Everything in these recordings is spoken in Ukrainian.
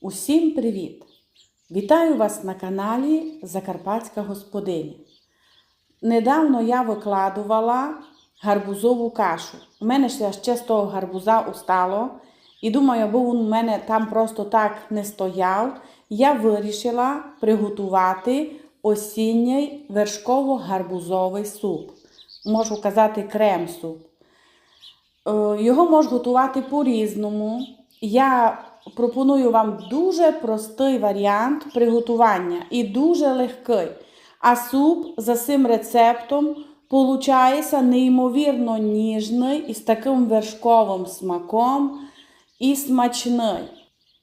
Усім привіт! Вітаю вас на каналі Закарпатська господиня. Недавно я викладувала гарбузову кашу. У мене ще з того гарбуза устало. І думаю, аби він у мене там просто так не стояв, я вирішила приготувати осінній вершково-гарбузовий суп. Можу казати крем-суп. Е, Його можна готувати по-різному. Я пропоную вам дуже простий варіант приготування і дуже легкий. А суп за цим рецептом получається неймовірно ніжний і з таким вершковим смаком і смачний.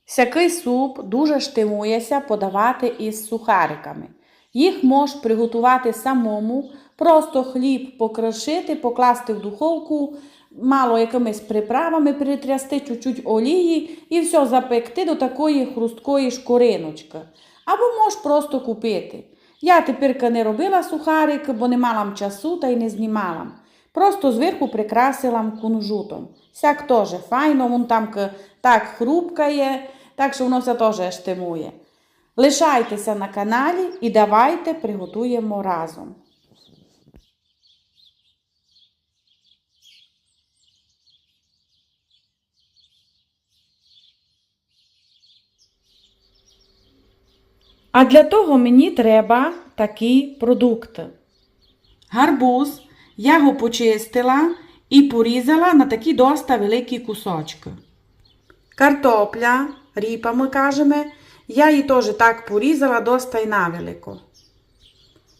Всякий суп дуже штимується подавати із сухариками. Їх можеш приготувати самому, просто хліб покрошити, покласти в духовку, мало якимись приправами притрясти, чуть-чуть олії і все запекти до такої хрусткої шкуриночки. Або можеш просто купити. Я тепер не робила сухарик, бо не мала часу та й не знімала. Просто зверху прикрасила кунжутом. Сяк теж файно, він там так хрупкає, так що воно все теж штимує. Лишайтеся на каналі і давайте приготуємо разом. А для того мені треба такі продукти. Гарбуз я його почистила і порізала на такі доста великі кусочки. Картопля, ріпа ми кажемо, я її теж так порізала доста й навелико.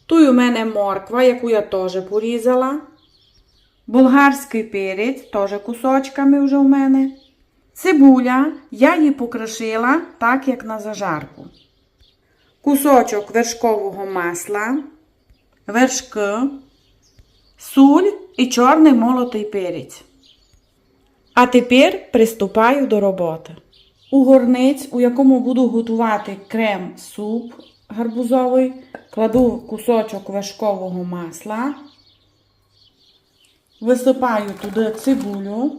Тут у мене морква, яку я теж порізала. Болгарський перець, теж кусочками вже у мене. Цибуля, я її покришила так, як на зажарку. Кусочок вершкового масла, вершки, суль і чорний молотий перець. А тепер приступаю до роботи. У горниць, у якому буду готувати крем-суп гарбузовий, кладу кусочок вершкового масла, висипаю туди цибулю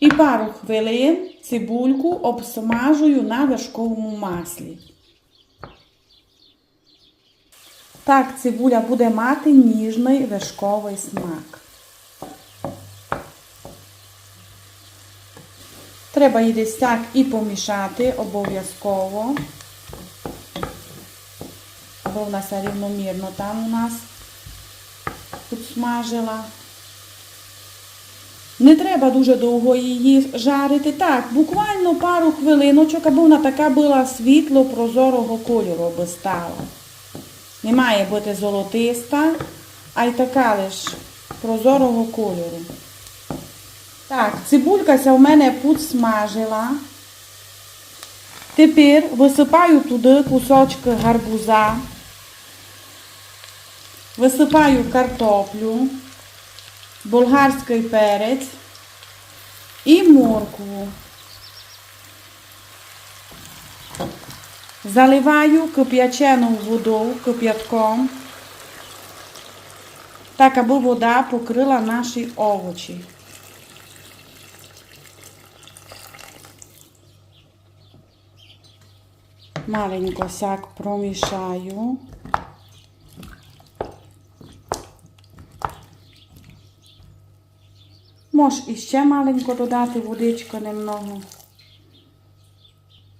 і пару хвилин цибульку обсмажую на вершковому маслі. Так цибуля буде мати ніжний вершковий смак. Треба її десь так і помішати обов'язково. Бо вона все рівномірно там у нас тут смажила. Не треба дуже довго її жарити. Так, буквально пару хвилиночок, аби вона така була світло прозорого кольору аби стала. Не має бути золотиста, а й така лиш прозорого кольору. Так, цибулька ся в мене підсмажила. Тепер висипаю туди кусочки гарбуза, висипаю картоплю, болгарський перець і моркву. Заливаю кип'ячену воду кип'ятком, так аби вода покрила наші овочі. Маленько сяк промішаю. Можеш іще маленько додати водичку немного.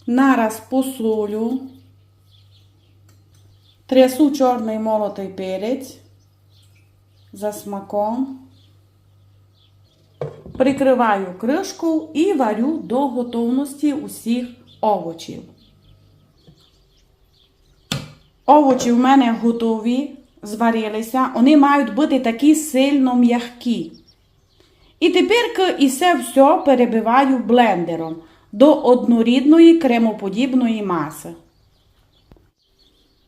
Нараз посолю. Трясу чорний молотий перець за смаком. Прикриваю кришку і варю до готовності усіх овочів. Овочі в мене готові, зварилися. Вони мають бути такі сильно м'які. І тепер і це все перебиваю блендером до однорідної кремоподібної маси.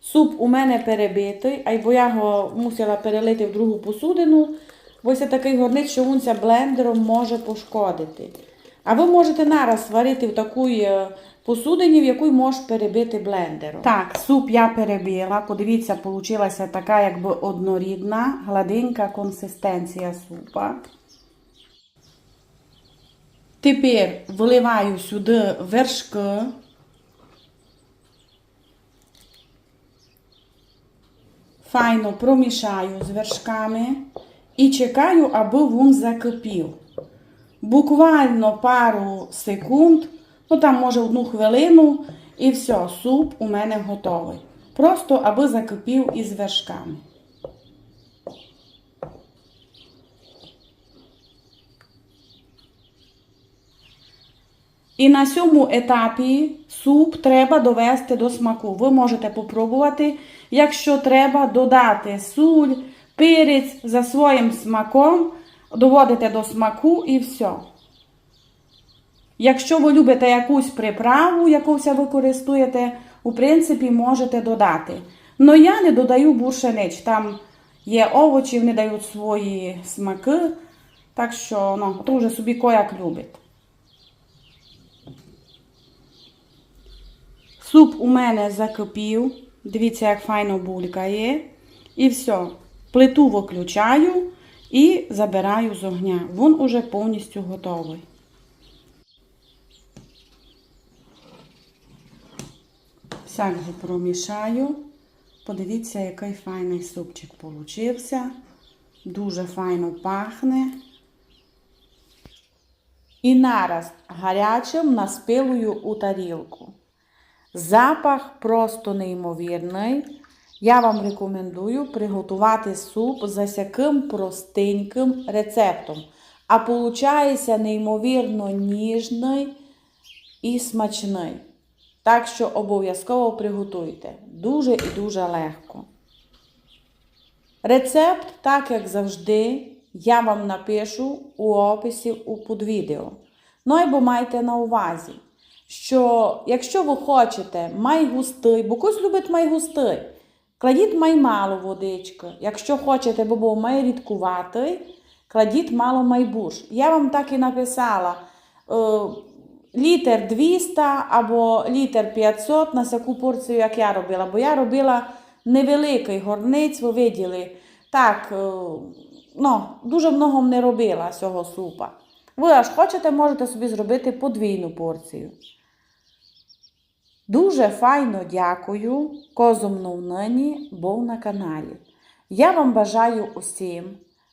Суп у мене перебитий, а я його мусила перелити в другу посудину, бо це такий горниць, що він блендером може пошкодити. А ви можете нараз варити в такій е, посудині, в яку можеш перебити блендером. Так, суп я перебила. Подивіться, вийшла така якби однорідна, гладенька консистенція супа. Тепер виливаю сюди вершки. Файно промішаю з вершками і чекаю, аби він закипів. Буквально пару секунд, ну там може одну хвилину, і все, суп у мене готовий. Просто аби закипів із вершками. І на цьому етапі суп треба довести до смаку. Ви можете попробувати, якщо треба додати суль, перець за своїм смаком, доводите до смаку і все. Якщо ви любите якусь приправу, якусь використовуєте, у принципі, можете додати. Но я не додаю більше ніч. Там є овочі, вони дають свої смаки. Так що, ну, то вже собі кояк любить. Суп у мене закипів. Дивіться, як файно булькає. І все. Плиту виключаю і забираю з огня. Він уже повністю готовий. Всяк же промішаю. Подивіться, який файний супчик получився. Дуже файно пахне. І нараз гарячим наспилую у тарілку. Запах просто неймовірний. Я вам рекомендую приготувати суп за сяким простеньким рецептом. А получається неймовірно ніжний і смачний. Так що обов'язково приготуйте. Дуже і дуже легко. Рецепт, так як завжди, я вам напишу у описі у під відео. Ну або майте на увазі, що якщо ви хочете май густий, бо хтось любить май густий, кладіть май мало водички. Якщо хочете, бо був май рідкуватий, кладіть мало майбуш. Я вам так і написала. Е, літр 200 або літр 500 на всяку порцію, як я робила. Бо я робила невеликий горниць, ви виділи. Так, е, ну, дуже много не робила цього супа. Ви аж хочете, можете собі зробити подвійну порцію. Дуже файно дякую козумну нині був на каналі. Я вам бажаю усім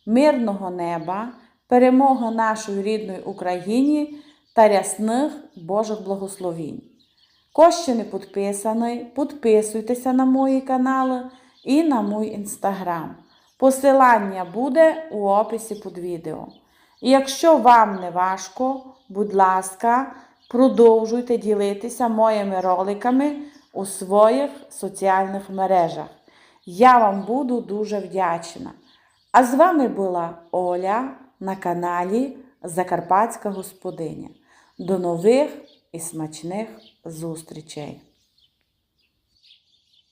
мирного неба, перемоги нашої рідної Україні та рясних Божих благословінь. Хто ще не підписаний, підписуйтеся на мої канали і на мій інстаграм. Посилання буде у описі під відео. І якщо вам не важко, будь ласка, продовжуйте ділитися моїми роликами у своїх соціальних мережах. Я вам буду дуже вдячна. А з вами була Оля на каналі Закарпатська Господиня. До нових і смачних зустрічей!